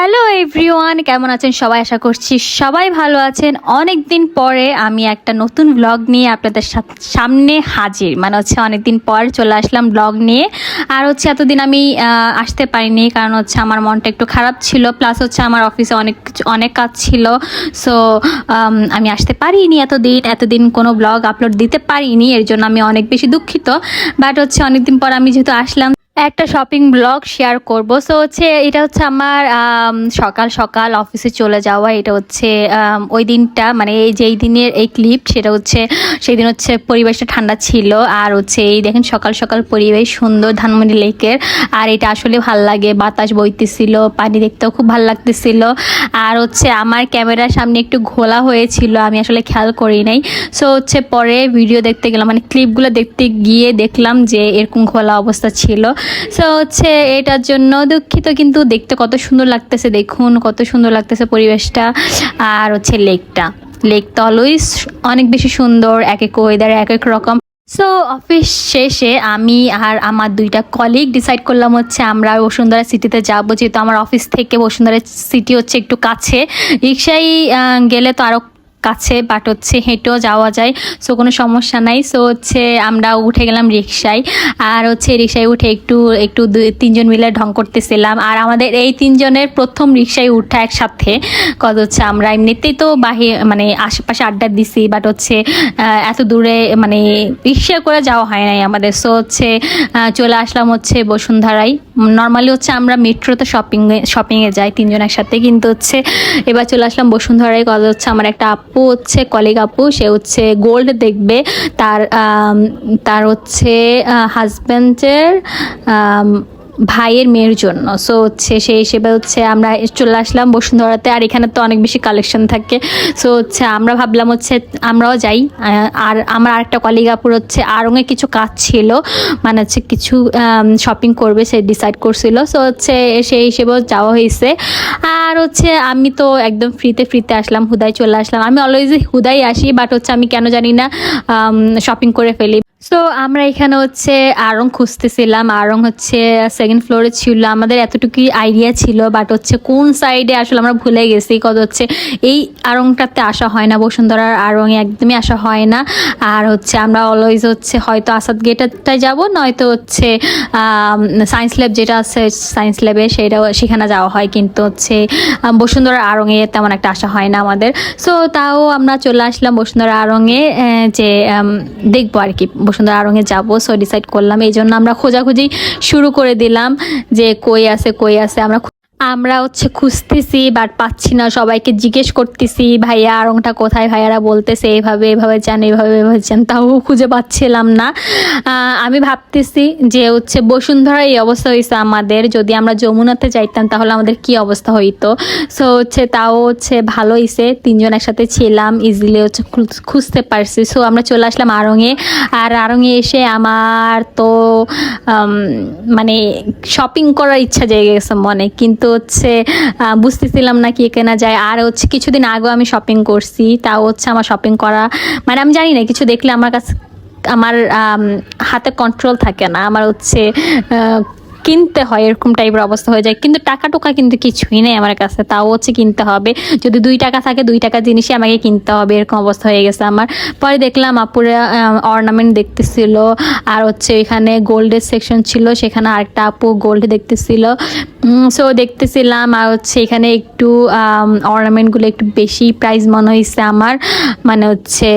Hello everyone কেমন আছেন? সবাই আশা করছি সবাই ভালো আছেন। অনেক দিন পরে আমি একটা নতুন ব্লগ নিয়ে আপনাদের সামনে হাজির। মানে হচ্ছে অনেক দিন পর চলে আসলাম ব্লগ নিয়ে। আর হচ্ছে এতদিন আমি আসতে পারিনি, কারণ হচ্ছে আমার মনটা একটু খারাপ ছিল। প্লাস হচ্ছে আমার অফিসে অনেক অনেক কাজ ছিল। সো আমি আসতে পারিনি এতদিন। এতদিন কোনো ব্লগ আপলোড দিতে পারিনি। এর জন্য আমি অনেক বেশি দুঃখিত। বাট হচ্ছে অনেকদিন পর আমি যেহেতু আসলাম একটা শপিং ব্লগ শেয়ার করব। সো হচ্ছে এটা হচ্ছে আমার সকাল সকাল অফিসে চলে যাওয়া। এটা হচ্ছে ওই দিনটা মানে এই যেই দিনের এই ক্লিপ সেটা হচ্ছে সেই দিন হচ্ছে পরিবেশটা ঠান্ডা ছিল। আর হচ্ছে এই দেখেন সকাল সকাল পরিবেশ সুন্দর ধানমন্ডি লেকের। আর এটা আসলে ভালো লাগে, বাতাস বইতেছিল, পানি দেখতেও খুব ভালো লাগতেছিল। আর হচ্ছে আমার ক্যামেরার সামনে একটু ঘোলা হয়েছিল, আমি আসলে খেয়াল করি নাই। সো হচ্ছে পরে ভিডিও দেখতে গেলাম মানে ক্লিপগুলো দেখতে গিয়ে দেখলাম যে এরকম ঘোলা অবস্থা ছিল। সো হচ্ছে এটার জন্য দুঃখিত, কিন্তু দেখতে কত সুন্দর লাগতেছে, দেখুন কত সুন্দর লাগতেছে পরিবেশটা। আর হচ্ছে লেকটা। লেক তো অলওয়েজ অনেক বেশি সুন্দর, এক এক ওয়েদার এক এক রকম। সো অফিস শেষে আমি আর আমার দুইটা কলিগ ডিসাইড করলাম হচ্ছে আমরা বসুন্ধরা সিটিতে যাব। যেহেতু আমার অফিস থেকে বসুন্ধরা সিটি হচ্ছে একটু কাছে। রিক্সায় গেলে তো আরও কাছে বাট হচ্ছে হেঁটেও যাওয়া যায় সো কোনো সমস্যা নাই। সো হচ্ছে আমরা উঠে গেলাম রিক্সায় আর হচ্ছে রিক্সায় উঠে একটু একটু তিনজন মিলে ঢং করতেছিলাম। আর আমাদের এই তিনজনের প্রথম রিক্সায় উঠা একসাথে কত হচ্ছে আমরা এমনিতেই তো বাহির মানে আশেপাশে আড্ডা দিছি বাট হচ্ছে এত দূরে মানে রিক্সা করে যাওয়া হয় নাই আমাদের। সো হচ্ছে চলে আসলাম হচ্ছে বসুন্ধরায়। নর্মালি হচ্ছে আমরা মেট্রোতে শপিং শপিংয়ে যাই তিনজন একসাথে, কিন্তু হচ্ছে এবার চলে আসলাম বসুন্ধরায়। কথা হচ্ছে আমার একটা আপু হচ্ছে কলিগ আপু সে হচ্ছে গোল্ড দেখবে। তার তার হচ্ছে হাজব্যান্ডের ভাইয়ের মেয়ের জন্য। সো হচ্ছে সেই হিসেবে হচ্ছে আমরা চলে আসলাম বসুন্ধরাতে আর এখানে তো অনেক বেশি কালেকশন থাকে। সো হচ্ছে আমরা ভাবলাম হচ্ছে আমরাও যাই। আর আমার আরেকটা কলিগ আপুর হচ্ছে আরঙে কিছু কাজ ছিল। মানে হচ্ছে কিছু শপিং করবে, সে ডিসাইড করছিল। সো হচ্ছে সেই হিসেবেও যাওয়া হয়েছে। আর হচ্ছে আমি তো একদম ফ্রিতে ফ্রিতে আসলাম, হুদায় চলে আসলাম। আমি অলওয়েজ হুদাই আসি বাট হচ্ছে আমি কেন জানি না শপিং করে ফেলি। সো আমরা এখানে হচ্ছে আড়ং খুঁজতেছিলাম। আরং হচ্ছে সেকেন্ড ফ্লোরে ছিল। আমাদের এতটুকুই আইডিয়া ছিল বাট হচ্ছে কোন সাইডে আসলে আমরা ভুলে গেছি। কত হচ্ছে এই আড়ংটাতে আসা হয় না বসুন্ধরার আড়ংয়ে একদমই আসা হয় না। আর হচ্ছে আমরা অলওয়েজ হচ্ছে হয়তো আসাদ গেটটায় যাব নয়তো হচ্ছে সায়েন্স ল্যাব যেটা আছে সায়েন্স ল্যাবে সেটা সেখানে যাওয়া হয়। কিন্তু হচ্ছে বসুন্ধরার আড়ংয়ে তেমন একটা আসা হয় না আমাদের। সো তাও আমরা চলে আসলাম বসুন্ধরা আহ, যে দেখব আর কি। বসুন্ধরা আরঙে যাব সো ডিসাইড করলাম। এই জন্য আমরা খোঁজাখুঁজি শুরু করে দিলাম যে কই আছে কই আছে, আমরা আমরা হচ্ছে খুঁজতেছি বাট পাচ্ছি না। সবাইকে জিজ্ঞেস করতেছি, ভাইয়া, আড়ংটা কোথায়? ভাইয়ারা বলতেছে, এভাবে এভাবে যান এভাবে এভাবে যান তাও খুঁজে পাচ্ছিলাম না। আমি ভাবতেছি যে হচ্ছে বসুন্ধরা এই অবস্থা হয়েছে আমাদের। যদি আমরা যমুনাতে যাইতাম, তাহলে আমাদের কি অবস্থা হইতো? সো হচ্ছে তাও হচ্ছে ভালো হয়েছে তিনজন একসাথে ছিলাম ইজিলি হচ্ছে খুঁজতে পারছি। সো আমরা চলে আসলাম আড়ংয়ে। আর আড়ংয়ে এসে আমার তো মানে শপিং করার ইচ্ছা জেগে গেছে মনে। কিন্তু হচ্ছে বুঝতেছিলাম না কি কেনা যায়। আর হচ্ছে কিছুদিন আগেও আমি শপিং করছি, তাও হচ্ছে আমার শপিং করা মানে আমি জানি না, কিছু দেখলে আমার কাছে, আমার হাতে কন্ট্রোল থাকে না। আমার হচ্ছে কিনতে হয়, এরকম টাইপের অবস্থা হয়ে যায়। কিন্তু টাকা টোকা কিন্তু কিছুই নেই আমার কাছে। তাও হচ্ছে কিনতে হবে। যদি দুই টাকা থাকে, দুই টাকা জিনিসই আমাকে কিনতে হবে, এরকম অবস্থা হয়ে গেছে আমার। পরে দেখলাম আপুরা অর্নামেন্ট দেখতেছিল। আর হচ্ছে এখানে গোল্ডের সেকশন ছিল, সেখানে আরেকটা আপু গোল্ড দেখতেছিল। সো দেখতেছিলাম, আর হচ্ছে এখানে একটু অর্নামেন্টগুলো একটু বেশি প্রাইস মনে হয়েছে আমার। মানে হচ্ছে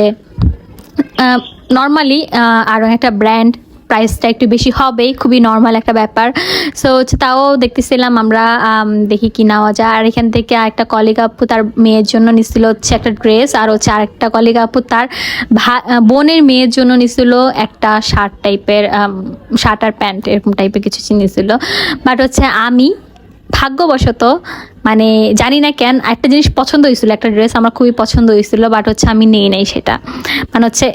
নর্মালি আরও একটা ব্র্যান্ড প্রাইসটা একটু বেশি হবেই, খুবই নর্মাল একটা ব্যাপার। সো হচ্ছে তাও দেখতেছিলাম আমরা দেখি কি নেওয়া যায়। আর এখান থেকে একটা কলিগ আপু তার মেয়ের জন্য নিছিল হচ্ছে একটা ড্রেস আর হচ্ছে আরেকটা কলিগ আপু তার বোনের মেয়ের জন্য নিছিল একটা শার্ট টাইপের শার্ট আর প্যান্ট, এরকম টাইপের কিছু নিছিল। বাট হচ্ছে আমি ভাগ্যবশত মানে জানি না কেন, একটা জিনিস পছন্দ হয়েছিল, একটা ড্রেস আমার খুবই পছন্দ হয়েছিল বাট হচ্ছে আমি নেই নাই সেটা। মানে হচ্ছে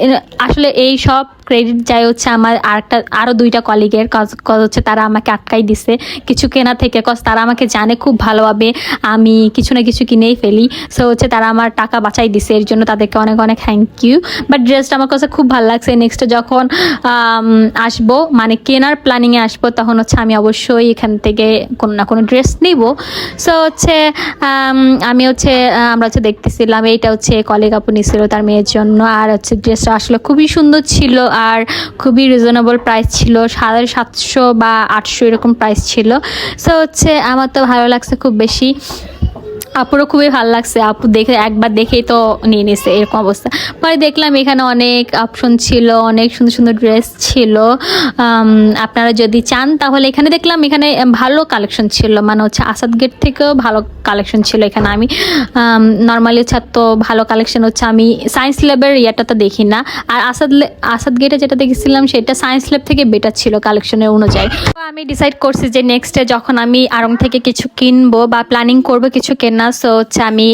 আসলে এই সব ক্রেডিট যায় হচ্ছে আমার আরেকটা আরও দুইটা কলিগের কজ হচ্ছে তারা আমাকে আটকাই দিছে। কিছু কেনা থেকে কজ তারা আমাকে জানে খুব ভালোভাবে, আমি কিছু না কিছু কিনেই ফেলি। সো হচ্ছে তারা আমার টাকা বাঁচাই দিছে, এর জন্য তাদেরকে অনেক অনেক থ্যাংক ইউ বাট ড্রেসটা আমার কাছে খুব ভালো লাগছে। নেক্সট যখন আসব মানে কেনার প্ল্যানিংয়ে আসব, তখন হচ্ছে আমি অবশ্যই এখান থেকে কোনো না কোনো ড্রেস নিব। সো হচ্ছে, আমি হচ্ছে আমরা হচ্ছে দেখতেছিলাম এইটা হচ্ছে কলেগ আপু নিছিল তার মেয়ের জন্য। আর হচ্ছে ড্রেসটা আসলে খুবই সুন্দর ছিল আর খুবই রিজনেবল প্রাইস ছিল। সাড়ে সাতশো বা আটশো এরকম প্রাইস ছিল। সো হচ্ছে, আমার তো ভালো লাগছে খুব বেশি। আপুরও খুবই ভালো লাগছে। আপু দেখে একবার দেখেই তো নিয়ে নিছে, এরকম অবস্থা। পরে দেখলাম এখানে অনেক অপশন ছিল, অনেক সুন্দর সুন্দর ড্রেস ছিল। আপনারা যদি চান তাহলে এখানে দেখলাম এখানে ভালো কালেকশন ছিল। মানে হচ্ছে আসাদ গেট থেকেও ভালো কালেকশন ছিল এখানে। আমি নর্মালি তো ভালো কালেকশন হচ্ছে আমি সায়েন্স ল্যাবের ইয়েটা তো দেখি না। আর আসাদ আসাদ গেটে যেটা দেখেছিলাম সেটা সায়েন্স ল্যাব থেকে বেটার ছিল কালেকশনের অনুযায়ী। তো আমি ডিসাইড করছি যে নেক্সটে যখন আমি আরং থেকে কিছু কিনবো বা প্ল্যানিং করব কিছু কেনা সো হচ্ছে আমি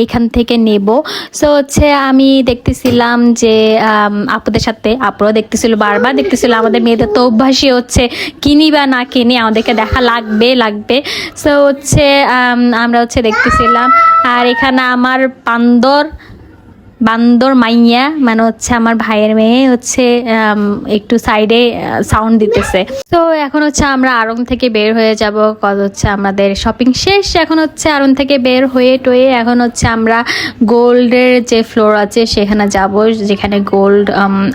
এইখান থেকে নেব। সো হচ্ছে আমি দেখতেছিলাম যে আপুদের সাথে, আপুরাও দেখতেছিল বারবার, দেখতেছিল আমাদের মেয়েদের তো অভ্যাসই হচ্ছে কিনি বা না কিনি, আমাদেরকে দেখা লাগবে লাগবে। সো হচ্ছে আমরা হচ্ছে দেখতেছিলাম। আর এখানে আমার বান্দর বান্দর মাইয়া মানে হচ্ছে আমার ভাইয়ের মেয়ে, হচ্ছে একটু সাইডে সাউন্ড দিতেছে। তো এখন হচ্ছে আমরা আরং থেকে বের হয়ে যাব কত হচ্ছে আমাদের শপিং শেষ। এখন হচ্ছে আরং থেকে বের হয়ে টয়ে এখন হচ্ছে আমরা গোল্ডের যে ফ্লোর আছে, সেখানে যাব, যেখানে গোল্ড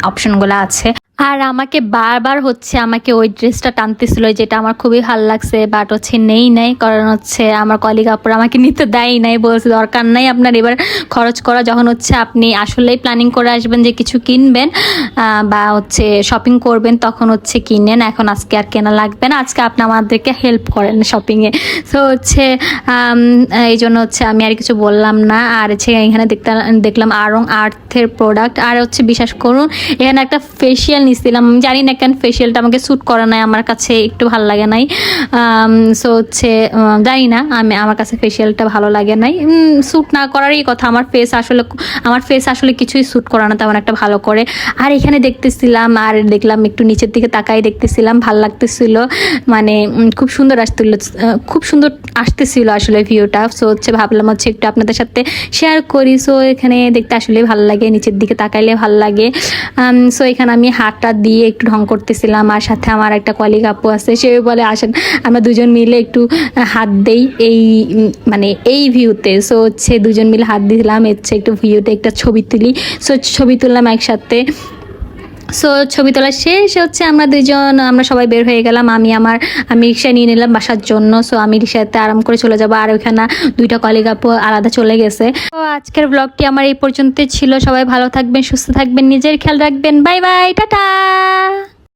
অপশনগুলো আছে। আর আমাকে বারবার হচ্ছে আমাকে ওই ড্রেসটা টানতেছিল, যেটা আমার খুবই ভালো লাগছে বাট হচ্ছে নেই নাই, কারণ হচ্ছে আমার কলিগ আপুর আমাকে নিতে দেয় নাই, বলছে দরকার নাই আপনার, এবার খরচ করা, যখন হচ্ছে আপনি আসলেই প্ল্যানিং করে আসবেন যে কিছু কিনবেন বা হচ্ছে শপিং করবেন, তখন হচ্ছে কিনেন, এখন আজকে আর কেনা লাগবে না, আজকে আপনি আমাদেরকে হেল্প করেন শপিংয়ে সো হচ্ছে এই জন্য হচ্ছে আমি আর কিছু বললাম না, আর হচ্ছে এখানে দেখতে দেখলাম আরং আর্থের প্রোডাক্ট আর হচ্ছে বিশ্বাস করুন, এখানে একটা ফেসিয়াল নিছিলাম। জানি না কেন ফেসিয়ালটা আমাকে স্যুট করে নাই আমার কাছে একটু ভালো লাগে নাই। সো হচ্ছে জানি না আমি আমার কাছে ফেসিয়ালটা ভালো লাগে নাই। স্যুট না করারই কথা আমার ফেস আসলে আমার ফেস আসলে কিছুই স্যুট করে না তেমন একটা ভালো করে। আর এখানে দেখতেছিলাম আর দেখলাম একটু নিচের দিকে তাকাই দেখতেছিলাম ভালো লাগতেছিল। মানে খুব সুন্দর আসছিল আহ, খুব সুন্দর আসতেছিল আসলে ভিউটা সো হচ্ছে ভাবলাম হচ্ছে একটু আপনাদের সাথে শেয়ার করি। সো এখানে দেখতে আসলে ভালো লাগে নিচের দিকে তাকাইলে ভালো লাগে। সো এখানে আমি হাতটা দিয়ে একটু ঢং করতেছিলাম, আর সাথে আমার একটা কলিগ আপু আছে, সে বলে, আসেন, আমরা দুজন মিলে একটু হাত দেই এই মানে এই ভিউতে সো হচ্ছে দুজন মিলে হাত দিলাম হচ্ছে একটু ভিউতে একটা ছবি তুলি। সো ছবি তুললাম একসাথে। সো ছবি তোলা শেষ হচ্ছে, আমরা দুজন আমরা সবাই বের হয়ে গেলাম, আমি আমার, আমি রিক্সা নিয়ে নিলাম বাসার জন্য। সো আমি রিক্সাতে আরাম করে চলে যাব, আর ওইখানে দুইটা কলিগ আপু আলাদা চলে গেছে। তো আজকের ব্লগটি আমার এই পর্যন্তই ছিল। সবাই ভালো থাকবেন, সুস্থ থাকবেন, নিজের খেয়াল রাখবেন। Bye bye tata!